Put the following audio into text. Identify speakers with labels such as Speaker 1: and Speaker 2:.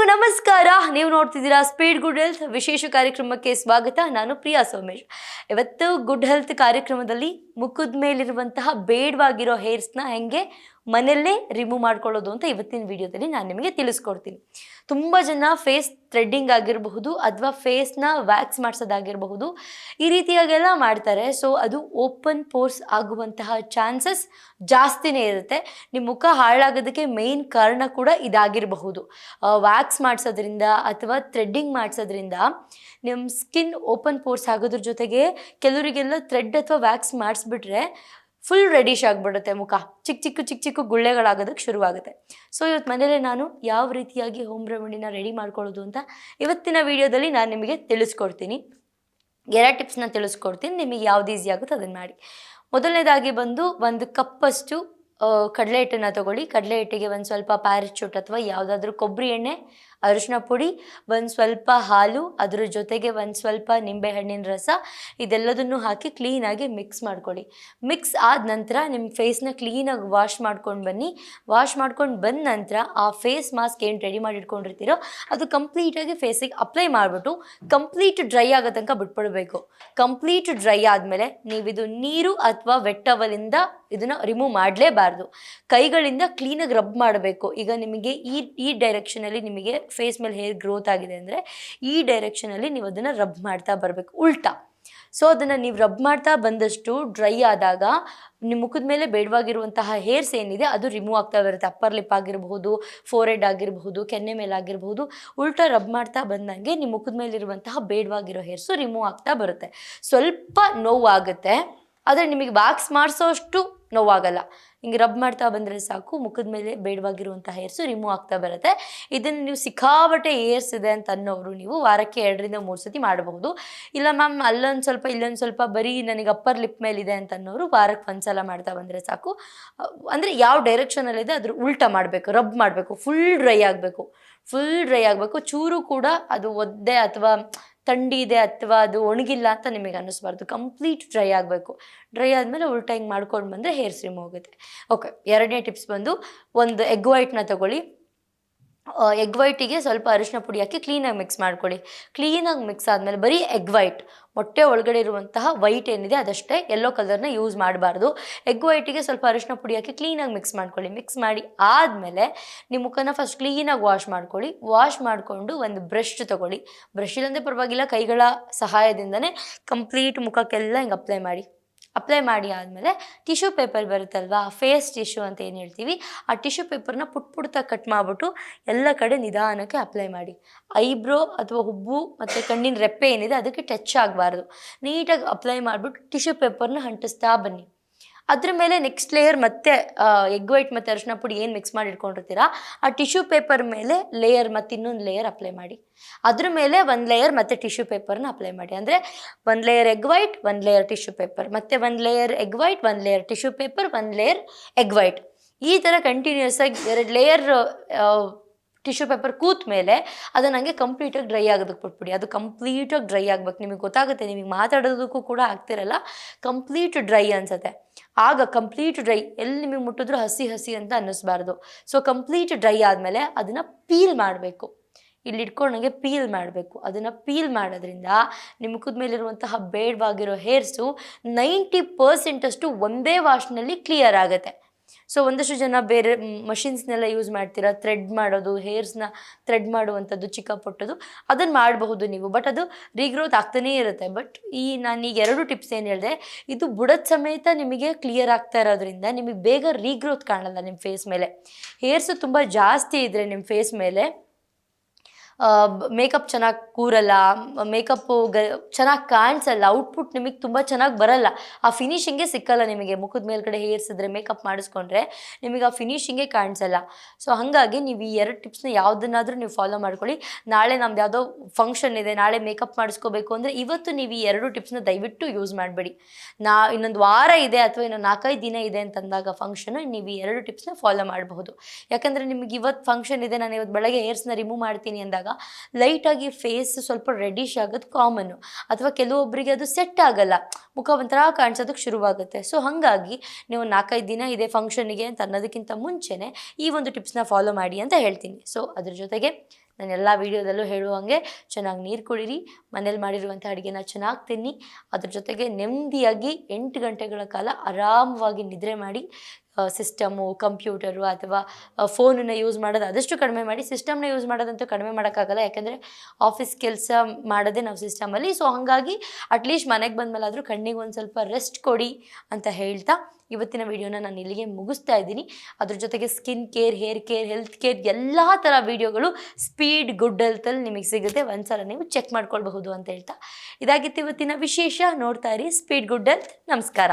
Speaker 1: ಎಲ್ರಿಗೂ ನಮಸ್ಕಾರ. ನೀವು ನೋಡ್ತಿದ್ದೀರಾ ಸ್ಪೀಡ್ ಗುಡ್ ಹೆಲ್ತ್ ವಿಶೇಷ ಕಾರ್ಯಕ್ರಮಕ್ಕೆ ಸ್ವಾಗತ. ನಾನು ಪ್ರಿಯಾ ಸೋಮೇಶ್. ಇವತ್ತು ಗುಡ್ ಹೆಲ್ತ್ ಕಾರ್ಯಕ್ರಮದಲ್ಲಿ ಮುಖದ ಮೇಲಿರುವಂತಹ ಬೇಡವಾಗಿರೋ ಹೇರ್ಸ್ನ ಹೆಂಗೆ ಮನೆಯಲ್ಲೇ ರಿಮೂವ್ ಮಾಡ್ಕೊಳ್ಳೋದು ಅಂತ ಇವತ್ತಿನ ವಿಡಿಯೋದಲ್ಲಿ ನಾನು ನಿಮಗೆ ತಿಳಿಸ್ಕೊಡ್ತೀನಿ. ತುಂಬ ಜನ ಫೇಸ್ ಥ್ರೆಡ್ಡಿಂಗ್ ಆಗಿರಬಹುದು ಅಥವಾ ಫೇಸ್ನ ವ್ಯಾಕ್ಸ್ ಮಾಡಿಸೋದಾಗಿರಬಹುದು, ಈ ರೀತಿಯಾಗೆಲ್ಲ ಮಾಡ್ತಾರೆ. ಸೊ ಅದು ಓಪನ್ ಪೋರ್ಸ್ ಆಗುವಂತಹ ಚಾನ್ಸಸ್ ಜಾಸ್ತಿನೇ ಇರುತ್ತೆ. ನಿಮ್ಮ ಮುಖ ಹಾಳಾಗೋದಕ್ಕೆ ಮೇನ್ ಕಾರಣ ಕೂಡ ಇದಾಗಿರಬಹುದು. ವ್ಯಾಕ್ಸ್ ಮಾಡಿಸೋದ್ರಿಂದ ಅಥವಾ ಥ್ರೆಡ್ಡಿಂಗ್ ಮಾಡಿಸೋದ್ರಿಂದ ನಿಮ್ಮ ಸ್ಕಿನ್ ಓಪನ್ ಪೋರ್ಸ್ ಆಗೋದ್ರ ಜೊತೆಗೆ ಕೆಲವರಿಗೆಲ್ಲ ಥ್ರೆಡ್ ಅಥವಾ ವ್ಯಾಕ್ಸ್ ಮಾಡಿಸ್ಬಿಟ್ರೆ ಫುಲ್ ರೆಡಿಶ್ ಆಗಿಬಿಡುತ್ತೆ ಮುಖ. ಚಿಕ್ಕ ಚಿಕ್ಕ ಚಿಕ್ಕ ಚಿಕ್ಕ ಗುಳ್ಳೆಗಳಾಗೋದಕ್ಕೆ ಶುರುವಾಗುತ್ತೆ. ಸೊ ಇವತ್ತು ಮನೇಲೆ ನಾನು ಯಾವ ರೀತಿಯಾಗಿ ಹೋಮ್ ರೆಮಿಡಿನ ರೆಡಿ ಮಾಡ್ಕೊಳ್ಳೋದು ಅಂತ ಇವತ್ತಿನ ವಿಡಿಯೋದಲ್ಲಿ ನಾನು ನಿಮಗೆ ತಿಳಿಸ್ಕೊಡ್ತೀನಿ. ಎರಡು ಟಿಪ್ಸ್ನ ತಿಳಿಸ್ಕೊಡ್ತೀನಿ. ನಿಮಗೆ ಯಾವ್ದು ಈಸಿ ಆಗುತ್ತೋ ಅದನ್ನು ಮಾಡಿ. ಮೊದಲನೇದಾಗಿ ಬಂದು ಒಂದು ಕಪ್ಪಷ್ಟು ಕಡಲೆ ಹಿಟ್ಟನ್ನು ತಗೊಳ್ಳಿ. ಕಡಲೆ ಹಿಟ್ಟಿಗೆ ಒಂದು ಸ್ವಲ್ಪ ಪ್ಯಾರಚೂಟ್ ಅಥವಾ ಯಾವುದಾದ್ರೂ ಕೊಬ್ಬರಿ ಎಣ್ಣೆ ಅರಿಶಿನ ಪುಡಿ, ಒಂದು ಸ್ವಲ್ಪ ಹಾಲು, ಅದರ ಜೊತೆಗೆ ಒಂದು ಸ್ವಲ್ಪ ನಿಂಬೆಹಣ್ಣಿನ ರಸ, ಇದೆಲ್ಲದನ್ನು ಹಾಕಿ ಕ್ಲೀನಾಗಿ ಮಿಕ್ಸ್ ಮಾಡ್ಕೊಳ್ಳಿ. ಮಿಕ್ಸ್ ಆದ ನಂತರ ನಿಮ್ಮ ಫೇಸ್ನ ಕ್ಲೀನಾಗಿ ವಾಶ್ ಮಾಡ್ಕೊಂಡು ಬನ್ನಿ. ವಾಶ್ ಮಾಡ್ಕೊಂಡು ಬಂದ ನಂತರ ಆ ಫೇಸ್ ಮಾಸ್ಕ್ ಏನು ರೆಡಿ ಮಾಡಿ ಇಟ್ಕೊಂಡಿರ್ತೀರೋ ಅದು ಕಂಪ್ಲೀಟಾಗಿ ಫೇಸಿಗೆ ಅಪ್ಲೈ ಮಾಡಿಬಿಟ್ಟು ಕಂಪ್ಲೀಟ್ ಡ್ರೈ ಆಗೋ ತನಕ ಬಿಟ್ಬಿಡಬೇಕು. ಕಂಪ್ಲೀಟ್ ಡ್ರೈ ಆದಮೇಲೆ ನೀವಿದು ನೀರು ಅಥವಾ ವೆಟ್ಟವಲಿಂದ ಇದನ್ನು ರಿಮೂವ್ ಮಾಡಲೇಬಾರ್ದು. ಕೈಗಳಿಂದ ಕ್ಲೀನಾಗಿ ರಬ್ ಮಾಡಬೇಕು. ಈಗ ನಿಮಗೆ ಈ ಈ ಡೈರೆಕ್ಷನಲ್ಲಿ ನಿಮಗೆ ಫೇಸ್ ಮೇಲೆ ಹೇರ್ ಗ್ರೋತ್ ಆಗಿದೆ ಅಂದರೆ ಈ ಡೈರೆಕ್ಷನಲ್ಲಿ ನೀವು ಅದನ್ನು ರಬ್ ಮಾಡ್ತಾ ಬರಬೇಕು. ಉಲ್ಟಾ. ಸೊ ಅದನ್ನು ನೀವು ರಬ್ ಮಾಡ್ತಾ ಬಂದಷ್ಟು ಡ್ರೈ ಆದಾಗ ನಿಮ್ಮ ಮುಖದ ಮೇಲೆ ಬೇಡವಾಗಿರುವಂತಹ ಹೇರ್ಸ್ ಏನಿದೆ ಅದು ರಿಮೂವ್ ಆಗ್ತಾ ಬರುತ್ತೆ. ಅಪ್ಪರ್ ಲಿಪ್ ಆಗಿರಬಹುದು ಫೋರೆಡ್ ಆಗಿರಬಹುದು, ಕೆನ್ನೆ ಮೇಲೆ ಆಗಿರಬಹುದು. ಉಲ್ಟಾ ರಬ್ ಮಾಡ್ತಾ ಬಂದಂಗೆ ನಿಮ್ಮ ಮುಖದ ಮೇಲೆ ಇರುವಂತಹ ಬೇಡವಾಗಿರೋ ಹೇರ್ಸು ರಿಮೂವ್ ಆಗ್ತಾ ಬರುತ್ತೆ. ಸ್ವಲ್ಪ ನೋವಾಗುತ್ತೆ. ಆದರೆ ನಿಮಗೆ ವ್ಯಾಕ್ಸ್ ಮಾಡಿಸೋಷ್ಟು ನೋವಾಗಲ್ಲ. ಹಿಂಗೆ ರಬ್ ಮಾಡ್ತಾ ಬಂದರೆ ಸಾಕು, ಮುಖದ ಮೇಲೆ ಬೇಡವಾಗಿರುವಂಥ ಹೇರ್ಸು ರಿಮೂವ್ ಆಗ್ತಾ ಬರುತ್ತೆ. ಇದನ್ನು ನೀವು ಸಿಕ್ಕಾಬಟ್ಟೆ ಏರ್ಸ್ ಇದೆ ಅಂತ ಅನ್ನೋರು ನೀವು ವಾರಕ್ಕೆ ಎರಡರಿಂದ ಮೂರು ಸತಿ ಮಾಡಬಹುದು. ಇಲ್ಲ ಮ್ಯಾಮ್ ಅಲ್ಲೊಂದು ಸ್ವಲ್ಪ, ಇಲ್ಲೊಂದು ಸ್ವಲ್ಪ ಬರೀ ನನಗೆ ಅಪ್ಪರ್ ಲಿಪ್ ಮೇಲಿದೆ ಅಂತ ಅನ್ನೋರು ವಾರಕ್ಕೆ ಒಂದು ಸಲ ಮಾಡ್ತಾ ಬಂದರೆ ಸಾಕು. ಅಂದರೆ ಯಾವ ಡೈರೆಕ್ಷನಲ್ಲಿದೆ ಅದ್ರ ಉಲ್ಟಾ ಮಾಡಬೇಕು ರಬ್ ಮಾಡಬೇಕು ಫುಲ್ ಡ್ರೈ ಆಗಬೇಕು. ಫುಲ್ ಡ್ರೈ ಆಗಬೇಕು. ಚೂರು ಕೂಡ ಅದು ಒದ್ದೆ ಅಥವಾ ಥಂಡಿ ಇದೆ ಅಥವಾ ಅದು ಒಣಗಿಲ್ಲ ಅಂತ ನಿಮಗೆ ಅನ್ನಿಸ್ಬಾರ್ದು. ಕಂಪ್ಲೀಟ್ ಡ್ರೈ ಆಗಬೇಕು. ಡ್ರೈ ಆದಮೇಲೆ ಉಲ್ಟಾ ಹಿಂಗೆ ಮಾಡ್ಕೊಂಡು ಬಂದರೆ ಹೇರ್ ರಿಮೂವ್ ಹೋಗುತ್ತೆ. ಓಕೆ ಎರಡನೇ ಟಿಪ್ಸ್ ಬಂದು ಒಂದು ಎಗ್ ವೈಟ್ನ ತಗೊಳ್ಳಿ. ಎಗ್ ವೈಟಿಗೆ ಸ್ವಲ್ಪ ಅರಿಶಿನ ಪುಡಿ ಹಾಕಿ ಕ್ಲೀನಾಗಿ ಮಿಕ್ಸ್ ಮಾಡ್ಕೊಳ್ಳಿ. ಕ್ಲೀನಾಗಿ ಮಿಕ್ಸ್ ಆದಮೇಲೆ ಬರೀ ಎಗ್ ವೈಟ್ ಮೊಟ್ಟೆ ಒಳಗಡೆ ಇರುವಂತಹ ವೈಟ್ ಏನಿದೆ ಅದಷ್ಟೇ ಯೆಲ್ಲೋ ಕಲರ್ನ ಯೂಸ್ ಮಾಡಬಾರ್ದು. ಎಗ್ ವೈಟಿಗೆ ಸ್ವಲ್ಪ ಅರಿಶಿನ ಪುಡಿ ಹಾಕಿ ಕ್ಲೀನಾಗಿ ಮಿಕ್ಸ್ ಮಾಡ್ಕೊಳ್ಳಿ. ಮಿಕ್ಸ್ ಮಾಡಿ ಆದಮೇಲೆ ನಿಮ್ಮ ಮುಖನ ಫಸ್ಟ್ ಕ್ಲೀನಾಗಿ ವಾಶ್ ಮಾಡ್ಕೊಳ್ಳಿ. ವಾಶ್ ಮಾಡಿಕೊಂಡು ಒಂದು ಬ್ರಷ್ ತೊಗೊಳ್ಳಿ. ಬ್ರಷ್ ಇಲ್ಲಂದ್ರೆ ಪರವಾಗಿಲ್ಲ, ಕೈಗಳ ಸಹಾಯದಿಂದನೇ ಕಂಪ್ಲೀಟ್ ಮುಖಕ್ಕೆಲ್ಲ ಹಿಂಗೆ ಅಪ್ಲೈ ಮಾಡಿ. ಅಪ್ಲೈ ಮಾಡಿ ಆದಮೇಲೆ ಟಿಶ್ಯೂ ಪೇಪರ್ ಬರುತ್ತಲ್ವಾ ಫೇಸ್ ಟಿಶ್ಯೂ ಅಂತ ಏನು ಹೇಳ್ತೀವಿ, ಆ ಟಿಶ್ಯೂ ಪೇಪರ್ನ ಪುಟ್ ಪುಡ್ತಾ ಕಟ್ ಮಾಡಿಬಿಟ್ಟು ಎಲ್ಲ ಕಡೆ ನಿಧಾನಕ್ಕೆ ಅಪ್ಲೈ ಮಾಡಿ. ಐಬ್ರೋ ಅಥವಾ ಹುಬ್ಬು ಮತ್ತು ಕಣ್ಣಿನ ರೆಪ್ಪೆ ಏನಿದೆ ಅದಕ್ಕೆ ಟಚ್ ಆಗಬಾರ್ದು. ನೀಟಾಗಿ ಅಪ್ಲೈ ಮಾಡಿಬಿಟ್ಟು ಟಿಶ್ಯೂ ಪೇಪರ್ನ ಅಂಟಿಸ್ತಾ ಬನ್ನಿ. ಅದ್ರ ಮೇಲೆ ನೆಕ್ಸ್ಟ್ ಲೇಯರ್ ಮತ್ತೆ ಎಗ್ ವೈಟ್ ಮತ್ತು ಅರಿಶಿನ ಪುಡಿ ಏನು ಮಿಕ್ಸ್ ಮಾಡಿ ಇಟ್ಕೊಂಡಿರ್ತೀರಾ ಆ ಟಿಶ್ಯೂ ಪೇಪರ್ ಮೇಲೆ ಲೇಯರ್ ಮತ್ತು ಇನ್ನೊಂದು ಲೇಯರ್ ಅಪ್ಲೈ ಮಾಡಿ. ಅದ್ರ ಮೇಲೆ ಒಂದು ಲೇಯರ್ ಮತ್ತೆ ಟಿಶ್ಯೂ ಪೇಪರ್ನ ಅಪ್ಲೈ ಮಾಡಿ. ಅಂದರೆ ಒಂದು ಲೇಯರ್ ಎಗ್ ವೈಟ್ ಒಂದು ಲೇಯರ್ ಟಿಶ್ಯೂ ಪೇಪರ್ ಮತ್ತು ಒಂದು ಲೇಯರ್ ಎಗ್ ವೈಟ್ ಒಂದು ಲೇಯರ್ ಟಿಶ್ಯೂ ಪೇಪರ್ ಒಂದು ಲೇಯರ್ ಎಗ್ ವೈಟ್ ಈ ಥರ ಕಂಟಿನ್ಯೂಸ್ ಆಗಿ ಎರಡು ಲೇಯರ್ ಟಿಶ್ಯೂ ಪೇಪರ್ ಕೂತ ಮೇಲೆ ಅದು ನನಗೆ ಕಂಪ್ಲೀಟಾಗಿ ಡ್ರೈ ಆಗೋದಕ್ಕೆ ಬಿಟ್ಬಿಡಿ. ಅದು ಕಂಪ್ಲೀಟಾಗಿ ಡ್ರೈ ಆಗ್ಬೇಕು. ನಿಮಗೆ ಗೊತ್ತಾಗುತ್ತೆ, ನಿಮಗೆ ಮಾತಾಡೋದಕ್ಕೂ ಕೂಡ ಆಗ್ತಿರಲ್ಲ. ಕಂಪ್ಲೀಟ್ ಡ್ರೈ ಅನಿಸುತ್ತೆ. ಆಗ ಕಂಪ್ಲೀಟ್ ಡ್ರೈ ಎಲ್ಲಿ ನಿಮಗೆ ಮುಟ್ಟಿದ್ರು ಹಸಿ ಹಸಿ ಅಂತ ಅನ್ನಿಸ್ಬಾರ್ದು. ಸೊ ಕಂಪ್ಲೀಟ್ ಡ್ರೈ ಆದಮೇಲೆ ಅದನ್ನು ಪೀಲ್ ಮಾಡಬೇಕು. ಇಲ್ಲಿ ಇಟ್ಕೊಂಡು ಇಟ್ಕೊಂಡಂಗೆ ಪೀಲ್ ಮಾಡಬೇಕು. ಅದನ್ನು ಪೀಲ್ ಮಾಡೋದ್ರಿಂದ ನಿಮ್ಮ ಕುದ ಮೇಲಿರುವಂತಹ ಬೇಡವಾಗಿರೋ ಹೇರ್ಸು ನೈಂಟಿ ಪರ್ಸೆಂಟಷ್ಟು ಒಂದೇ ವಾಶ್ನಲ್ಲಿ ಕ್ಲಿಯರ್ ಆಗುತ್ತೆ. ಸೊ ಒಂದಷ್ಟು ಜನ ಬೇರೆ ಮಷಿನ್ಸ್ನೆಲ್ಲ ಯೂಸ್ ಮಾಡ್ತೀರಾ? ಥ್ರೆಡ್ ಮಾಡೋದು ಹೇರ್ಸ್ನ ಥ್ರೆಡ್ ಮಾಡುವಂಥದ್ದು ಚಿಕ್ಕ ಪುಟ್ಟದು ಅದನ್ನು ಮಾಡಬಹುದು ನೀವು. ಬಟ್ ಅದು ರೀಗ್ರೋತ್ ಆಗ್ತಾನೇ ಇರುತ್ತೆ. ಬಟ್ ಈ ನಾನು ಈಗ ಎರಡು ಟಿಪ್ಸ್ ಏನು ಹೇಳಿದೆ, ಇದು ಬುಡದ ಸಮೇತ ನಿಮಗೆ ಕ್ಲಿಯರ್ ಆಗ್ತಾ ಇರೋದ್ರಿಂದ ನಿಮಗೆ ಬೇಗ ರೀಗ್ರೋತ್ ಕಾಣಲ್ಲ ನಿಮ್ಮ ಫೇಸ್ ಮೇಲೆ. ಹೇರ್ಸು ತುಂಬ ಜಾಸ್ತಿ ಇದ್ದರೆ ನಿಮ್ಮ ಫೇಸ್ ಮೇಲೆ ಮೇಕಪ್ ಚೆನ್ನಾಗಿ ಕೂರಲ್ಲ ಮೇಕಪ್ಪು ಗ, ಚೆನ್ನಾಗಿ ಕಾಣಿಸಲ್ಲ ಔಟ್ಪುಟ್ ನಿಮಗೆ ತುಂಬ ಚೆನ್ನಾಗಿ ಬರಲ್ಲ. ಆ ಫಿನಿಷಿಂಗೇ ಸಿಕ್ಕಲ್ಲ ನಿಮಗೆ. ಮುಖದ ಮೇಲ್ಗಡೆ ಹೇರ್ಸಿದ್ರೆ ಮೇಕಪ್ ಮಾಡಿಸ್ಕೊಂಡ್ರೆ ನಿಮಗೆ ಆ ಫಿನಿಷಿಂಗೇ ಕಾಣಿಸಲ್ಲ. ಸೊ ಹಾಗಾಗಿ ನೀವು ಈ ಎರಡು ಟಿಪ್ಸ್ನ ಯಾವುದನ್ನಾದರೂ ನೀವು ಫಾಲೋ ಮಾಡ್ಕೊಳ್ಳಿ. ನಾಳೆ ನಮ್ದು ಯಾವುದೋ ಫಂಕ್ಷನ್ ಇದೆ, ನಾಳೆ ಮೇಕಪ್ ಮಾಡಿಸ್ಕೋಬೇಕು ಅಂದರೆ ಇವತ್ತು ನೀವು ಈ ಎರಡು ಟಿಪ್ಸ್ನ ದಯವಿಟ್ಟು ಯೂಸ್ ಮಾಡಬೇಡಿ. ನಾ, ಇನ್ನೊಂದು ವಾರ ಇದೆ ಅಥವಾ ಇನ್ನೊಂದು ನಾಲ್ಕೈದು ದಿನ ಇದೆ ಅಂತಂದಾಗ ಫಂಕ್ಷನ್ ನೀವು ಈ ಎರಡು ಟಿಪ್ಸ್ನ ಫಾಲೋ ಮಾಡಬಹುದು. ಯಾಕಂದರೆ ನಿಮಗೆ ಇವತ್ತು ಫಂಕ್ಷನ್ ಇದೆ, ನಾನು ಇವತ್ತು ಬೆಳಗ್ಗೆ ಹೇರ್ಸ್ನ ರಿಮೂವ್ ಮಾಡ್ತೀನಿ ಅಂದಾಗ ಲೈಟಾಗಿ ಫೇಸ್ ಸ್ವಲ್ಪ ರೆಡಿಶ್ ಆಗೋದು ಕಾಮನ್ನು. ಅಥವಾ ಕೆಲವೊಬ್ಬರಿಗೆ ಅದು ಸೆಟ್ ಆಗಲ್ಲ. ಮುಖ ಒಂಥರ ಕಾಣಿಸೋದಕ್ಕೆ ಶುರುವಾಗುತ್ತೆ. ಸೊ ಹಾಗಾಗಿ ನೀವು ನಾಲ್ಕೈದು ದಿನ ಇದೆ ಫಂಕ್ಷನ್ಗೆ ಅಂತ ಅನ್ನೋದಕ್ಕಿಂತ ಮುಂಚೆನೇ ಈ ಒಂದು ಟಿಪ್ಸ್ನ ಫಾಲೋ ಮಾಡಿ ಅಂತ ಹೇಳ್ತೀನಿ. ಸೊ ಅದ್ರ ಜೊತೆಗೆ ನಾನು ಎಲ್ಲ ವೀಡಿಯೋದಲ್ಲೂ ಹೇಳುವಂಗೆ ಚೆನ್ನಾಗಿ ನೀರು ಕುಡೀರಿ. ಮನೇಲಿ ಮಾಡಿರುವಂಥ ಅಡುಗೆನ ಚೆನ್ನಾಗಿ ತಿನ್ನಿ. ಅದ್ರ ಜೊತೆಗೆ ನೆಮ್ಮದಿಯಾಗಿ ಎಂಟು ಗಂಟೆಗಳ ಕಾಲ ಆರಾಮವಾಗಿ ನಿದ್ರೆ ಮಾಡಿ. ಸಿಸ್ಟಮು ಕಂಪ್ಯೂಟರು ಅಥವಾ ಫೋನನ್ನು ಯೂಸ್ ಮಾಡೋದು ಆದಷ್ಟು ಕಡಿಮೆ ಮಾಡಿ ಸಿಸ್ಟಮ್ನ ಯೂಸ್ ಮಾಡೋದಂತೂ ಕಡಿಮೆ ಮಾಡೋಕ್ಕಾಗಲ್ಲ. ಯಾಕೆಂದರೆ ಆಫೀಸ್ ಕೆಲಸ ಮಾಡೋದೇ ನಾವು ಸಿಸ್ಟಮಲ್ಲಿ ಸೊ ಹಾಗಾಗಿ ಅಟ್ಲೀಸ್ಟ್ ಮನೆಗೆ ಬಂದಮೇಲಾದರೂ ಕಣ್ಣಿಗೆ ಒಂದು ಸ್ವಲ್ಪ ರೆಸ್ಟ್ ಕೊಡಿ ಅಂತ ಹೇಳ್ತಾ ಇವತ್ತಿನ ವಿಡಿಯೋನ ನಾನು ಇಲ್ಲಿಗೆ ಮುಗಿಸ್ತಾ ಇದ್ದೀನಿ. ಅದ್ರ ಜೊತೆಗೆ skin care hair care health care ಎಲ್ಲ ಥರ ವೀಡಿಯೋಗಳು ಸ್ಪೀಡ್ ಗುಡ್ ಹೆಲ್ತಲ್ಲಿ ನಿಮಗೆ ಸಿಗುತ್ತೆ. ಒಂದ್ಸಲ ನೀವು ಚೆಕ್ ಮಾಡ್ಕೊಳ್ಬಹುದು ಅಂತ ಹೇಳ್ತಾ. ಇದಾಗಿತ್ತು ಇವತ್ತಿನ ವಿಶೇಷ. ನೋಡ್ತಾ ಇರಿ. ಸ್ಪೀಡ್ ಗುಡ್ ಹೆಲ್ತ್ ನಮಸ್ಕಾರ.